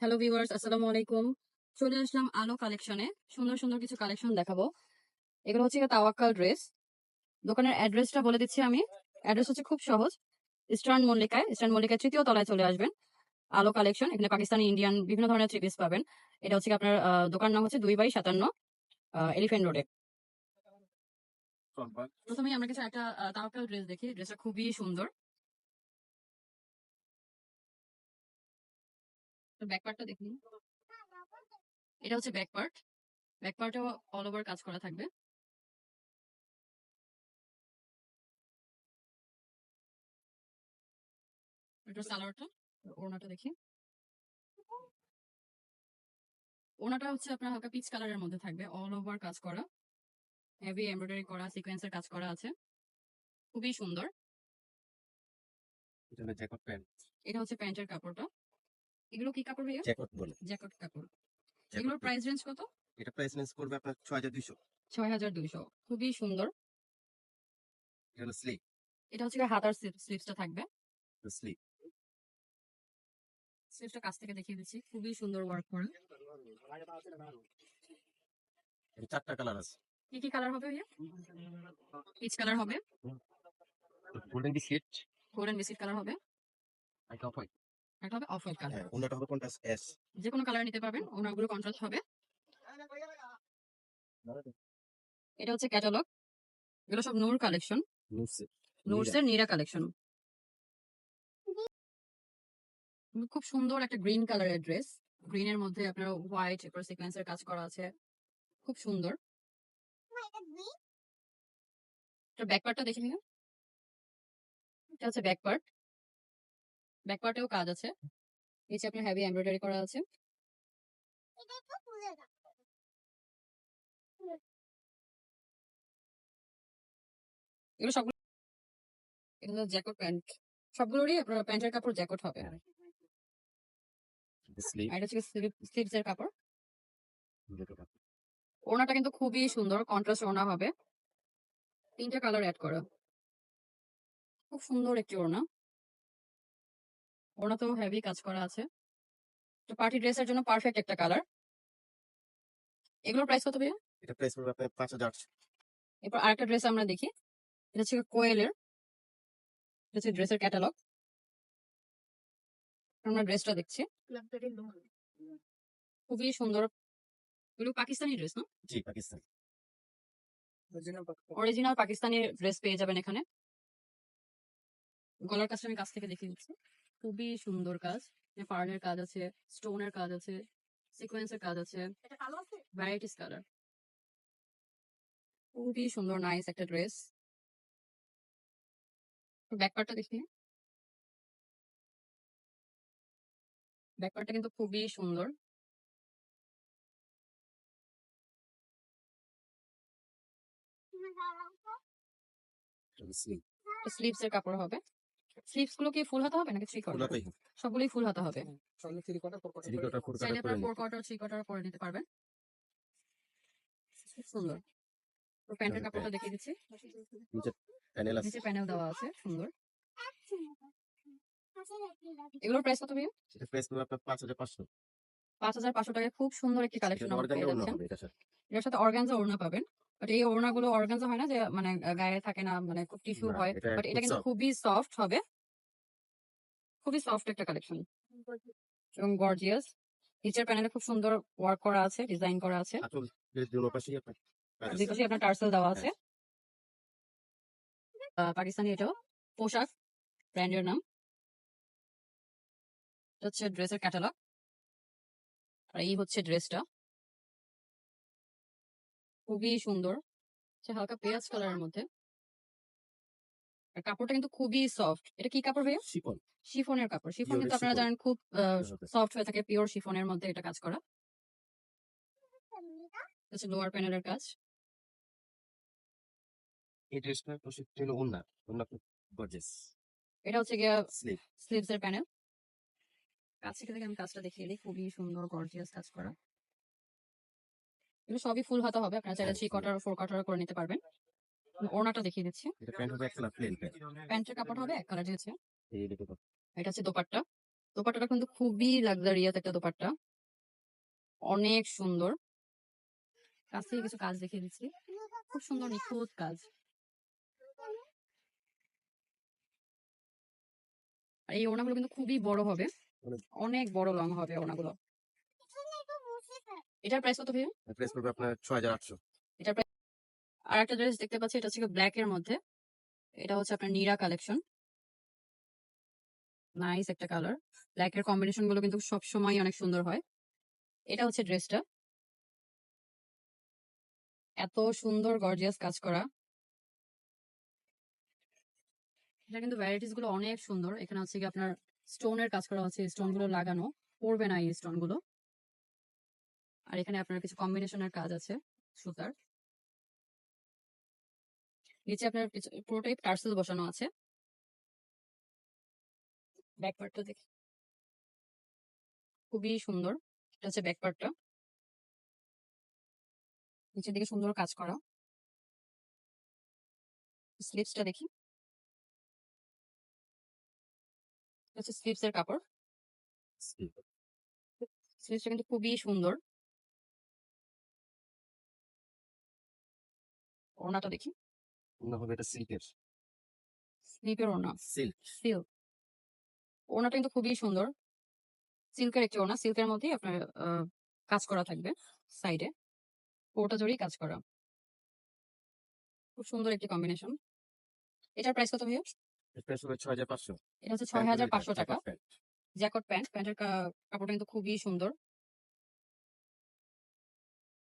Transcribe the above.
Hello viewers আসসালামু আলাইকুম। চলে আসলাম আলো কালেকশনে সুন্দর সুন্দর কিছু কালেকশন দেখাবো। এগুলো হচ্ছে তাওয়াক্কাল ড্রেস দোকানের অ্যাড্রেসটা বলে দিচ্ছি আমি। অ্যাড্রেস হচ্ছে খুব সহজ। ইস্টার্ন মল্লিকায় ইস্টার্ন মল্লিকায় তৃতীয় তলায় চলে আসবেন। আলো কালেকশন এখানে পাকিস্তানি ইন্ডিয়ান বিভিন্ন ধরনের থ্রি পিস পাবেন। এটা হচ্ছে আপনার দোকান নাম হচ্ছে দুই বাই সাতান্ন এলিফেন্ট রোডে প্রথমেই আমরা কিছু একটা তাওয়াক্কাল ড্রেস দেখি। ড্রেসটা খুবই সুন্দর। ব্যাক পার্টটা দেখুন এটা হচ্ছে ব্যাক পার্ট অল ওভার কাজ করা থাকবে। এটা সালোয়ারটা ওড়নাটা দেখি। হচ্ছে আপনার হালকা পিচ কালারের মধ্যে থাকবে। অল ওভার কাজ করা। হেভি এমব্রয়ডারি করা সিকোয়েন্সের কাজ করা আছে। খুবই সুন্দর। এটা হচ্ছে প্যান্টের কাপড়টা। এগুলো কি কাপড় ভাইয়া? জ্যাকট বলে। জ্যাকেট কাপড়। এগুলোর প্রাইস রেঞ্জ কত? এটা প্রাইস রেঞ্জ করবে আপনার ছয় হাজার দুইশো। ছয় হাজার দুইশো। খুবই সুন্দর। এটা হলো স্লিপ এটা হচ্ছে হাতার স্লিপসটা থাকবে। স্লিপ স্লিপসটা কাছ থেকে দেখিয়ে দিচ্ছি। খুবই সুন্দর ওয়ার্ক করা। এটা চারটা কালার আছে। কি কি কালার হবে ভাইয়া? পিচ কালার হবে? Golden biscuit golden biscuit colour হবে। একটা হোয়াইট একটা হবে অফ হোয়াইট কালার হ্যাঁ অন্যটা হবে কোনটা? এস যে কোনো কালার নিতে পারবেন ওনাগুলো কন্ট্রাস্ট হবে। এটা হচ্ছে ক্যাটালগ এগুলো সব নূর। কালেকশন নোটসের নীরা কালেকশন খুব সুন্দর একটা গ্রিন কালারের ড্রেস গ্রিন এর মধ্যে আপনার হোয়াইট এরপর সিকোয়েন্সের কাজ করা আছে। খুব সুন্দর। ব্যাক পার্টটা দেখে নিন। এটা হচ্ছে ব্যাক পার্ট ব্যাক পার্টেও কাজ আছে। নিচে আপনার হেভি এমব্রয়ডারি করা আছে। এগুলো সবগুলো এগুলো জ্যাকেট প্যান্ট। সবগুলোরই আপনার প্যান্টের কাপড় জ্যাকেট হবে। আর এটা হচ্ছে স্লিভস এর কাপড়। ওড়নাটা কিন্তু খুবই সুন্দর কন্ট্রাস্ট ওড়না হবে। তিনটা কালার অ্যাড করা। খুব সুন্দর একটি ওড়না। ওড়নাতেও হেভি কাজ করা আছে। তো পার্টি ড্রেসের জন্য পারফেক্ট একটা কালার এগুলোর প্রাইস কত ভাইয়া? এটা প্রাইস পড়বে আপনার পাঁচ হাজার আটশো। এরপর আরেকটা ড্রেস আমরা দেখি। এটা হচ্ছে কোয়েলের। এটা হচ্ছে ড্রেসের ক্যাটালগ আমরা ড্রেসটা দেখছি। খুবই সুন্দর। এগুলো পাকিস্তানি ড্রেস না? জি পাকিস্তান। অরিজিনাল পাকিস্তানি। ড্রেস পেয়ে যাবেন এখানে। গলার কাজটা আমি কাছ থেকে দেখিয়ে দিচ্ছি। খুবই সুন্দর কাজ। পার্লের কাজ আছে স্টোনের কাজ আছে সিকোয়েন্সের কাজ আছে ভ্যারাইটিস কালার। খুবই সুন্দর নাইস একটা ড্রেস। ব্যাক পার্টটা দেখি। ব্যাক পার্টটা কিন্তু খুবই সুন্দর। স্লিভস এর কাপড় হবে। স্লিভসগুলো কি ফুল হাতা হবে নাকি থ্রি কোয়ার্টার সবগুলোই ফুল হাতা হবে। থ্রি চাইলে আপনারা ফোর কোয়ার্টার থ্রি কোয়ার্টার করে নিতে পারবেন। খুব সুন্দর। প্যান্টের কাপড়টা দেখিয়ে দিচ্ছি। নিচে প্যানেল আছে। নিচে প্যানেল দেওয়া আছে সুন্দর। এগুলোর প্রাইস কত ভাইয়া? এটা আপনার টাকায় খুব সুন্দর একটি কালেকশন এর সাথে অর্গানজা ওড়না পাবেন। বাট এই ওড়নাগুলো অর্গানজা হয় না যে মানে গায়ে থাকে না মানে খুব টিস্যু হয়। বাট এটা কিন্তু খুবই সফট হবে। খুবই সফট একটা কালেকশন এবং গর্জিয়াস নিচের প্যানেলে খুব সুন্দর ওয়ার্ক করা আছে ডিজাইন করা আছে। এর আপনার আছে। টার্সেল দেওয়া আছে। আহ, পাকিস্তানি এটাও। পোশাক ব্র্যান্ডের নাম। হচ্ছে ড্রেসের ক্যাটালগ আর এই হচ্ছে ড্রেসটা খুবই সুন্দর। হালকা পেঁয়াজ কালারের মধ্যে। আর কাপড়টা কিন্তু খুবই সফট এটা কি কাপড় ভাইয়া? শিপন শিফনের কাপড়। শিফন কিন্তু আপনারা. জানেন খুব সফট হয়ে থাকে পিওর শিফনের মধ্যে এটা কাজ করা। এটা হচ্ছে লোয়ার প্যানেলের কাজ। এই ড্রেসটা হলো ওন্না ওন্না খুব এটা হচ্ছে গিয়া স্লিপ স্লিভস এর প্যানেল। কাছ থেকে থেকে আমি কাজটা দেখিয়ে দিই। খুবই সুন্দর গর্জিয়াস কাজ করা। এগুলো সবই ফুল হাতা হবে। আপনারা চাইলে থ্রি কোয়ার্টার ফোর কোয়ার্টার করে নিতে পারবেন। ওড়নাটা দেখিয়ে দিচ্ছি। এটা প্যান্ট হবে একটা প্লেন প্যান্ট প্যান্টের কাপড় হবে এক কালার দিয়েছে। এই দেখো এটা হচ্ছে দোপাট্টা। দোপাট্টাটা কিন্তু খুবই লাক্সারিয়াস একটা দোপাট্টা। অনেক সুন্দর। কাছ থেকে কিছু কাজ দেখিয়ে দিচ্ছি। খুব সুন্দর নিখুঁত কাজ। আর এই ওড়নাগুলো কিন্তু খুবই বড় হবে। অনেক। অনেক বড় লং হবে ওড়নাগুলো। এটার প্রাইস কত ভাইয়া? প্রেস করবে আপনার ছয় হাজার আটশো। এটার প্রাইস আর একটা ড্রেস দেখতে পাচ্ছি এটা হচ্ছে ব্ল্যাক এর মধ্যে। এটা হচ্ছে আপনার নীরা কালেকশন নাইস একটা কালার ব্ল্যাক এর কম্বিনেশনগুলো কিন্তু সব সময় অনেক সুন্দর হয়। এটা হচ্ছে ড্রেসটা এত সুন্দর গর্জিয়াস কাজ করা। এটা কিন্তু ভ্যারাইটিসগুলো অনেক সুন্দর। এখানে হচ্ছে কি আপনার স্টোনের কাজ করা হচ্ছে। স্টোনগুলো লাগানো। পড়বে না এই স্টোনগুলো। আর এখানে আপনার কিছু কম্বিনেশনের কাজ আছে সুতার। নিচে আপনার পুরোটাই টার্সেল বসানো আছে। ব্যাক পার্টটা দেখি। খুবই সুন্দর এটা হচ্ছে ব্যাক পার্টটা নিচের দিকে সুন্দর কাজ করা। স্লিপসটা দেখি। এটা হচ্ছে স্লিপস এর কাপড়। স্লিপসটা কিন্তু খুবই সুন্দর। ওড়নাটা দেখি। ওনা হবে এটা সিল্কের। স্লিপের ওড়না। সিল্ক। সিল্ক। ওড়নাটা কিন্তু খুবই সুন্দর। সিল্কের একটি ওড়না। সিল্কের মধ্যেই আপনার কাজ করা থাকবে সাইডে। পুরোটা জুড়েই কাজ করা। খুব সুন্দর একটি কম্বিনেশন। এটার প্রাইস কত ভাইয়া? ছয় হাজার পাঁচশো। এটা হচ্ছে ছয় হাজার পাঁচশো টাকা। Jacket pant. প্যান্টের কাপড়টা কিন্তু খুবই সুন্দর।